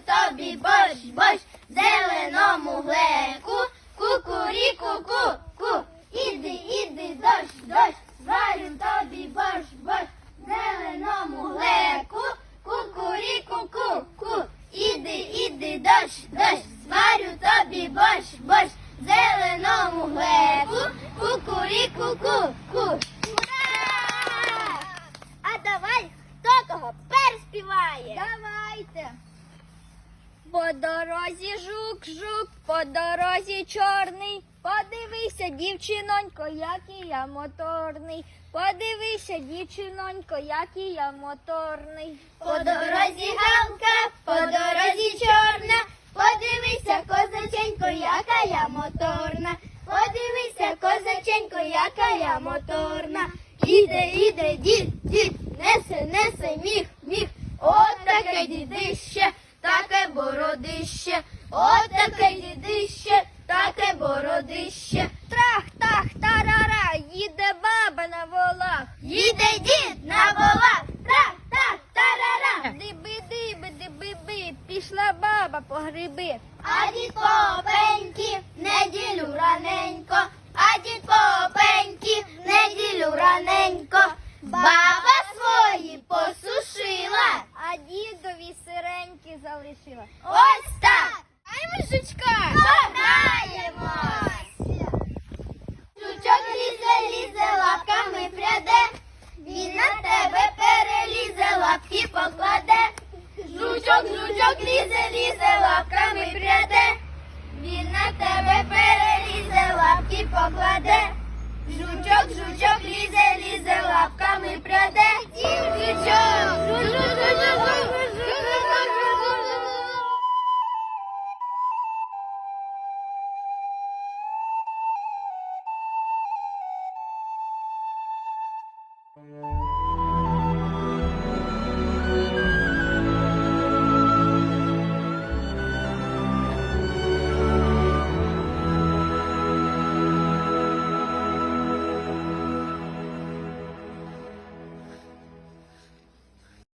тобі борщ, борщ, зеленому глеку, кукуріку-ку, ку, іди, іди, дощ, дощ, зварю тобі борщ, борщ, зеленому глеку, кукуріку-ку, ку, іди, іди, дощ, дощ, зварю тобі борщ, борщ, зеленому глеку, кукуріку-ку, ку. А давай хто кого переспіває? Давайте. По дорозі жук, жук, по дорозі чорний. Подивися, дівчинонько, який я моторний. Подивися, дівчинонько, який я моторний. По дорозі галка, по дорозі чорна. Подивися, козаченько, яка я моторна. Подивися, козаченько, яка я моторна. Іде, іде, дід, дід, несе, несе, міх, міх. От таке дідище, таке отаке таке дідище, таке бородище. Трах, тах, тарара, їде баба на волах. Їде дід на волах. Трах, тах, тарара. Диби, диби, диби, би, пішла баба по гриби. А дід в Ай, мужичка! Пограємось! Жучок лізе, лізе, лапками пряде. Він на тебе перелізе, лапки покладе. Жучок, жучок лізе, лізе, лапками пряде. Він на тебе перелізе, жучок.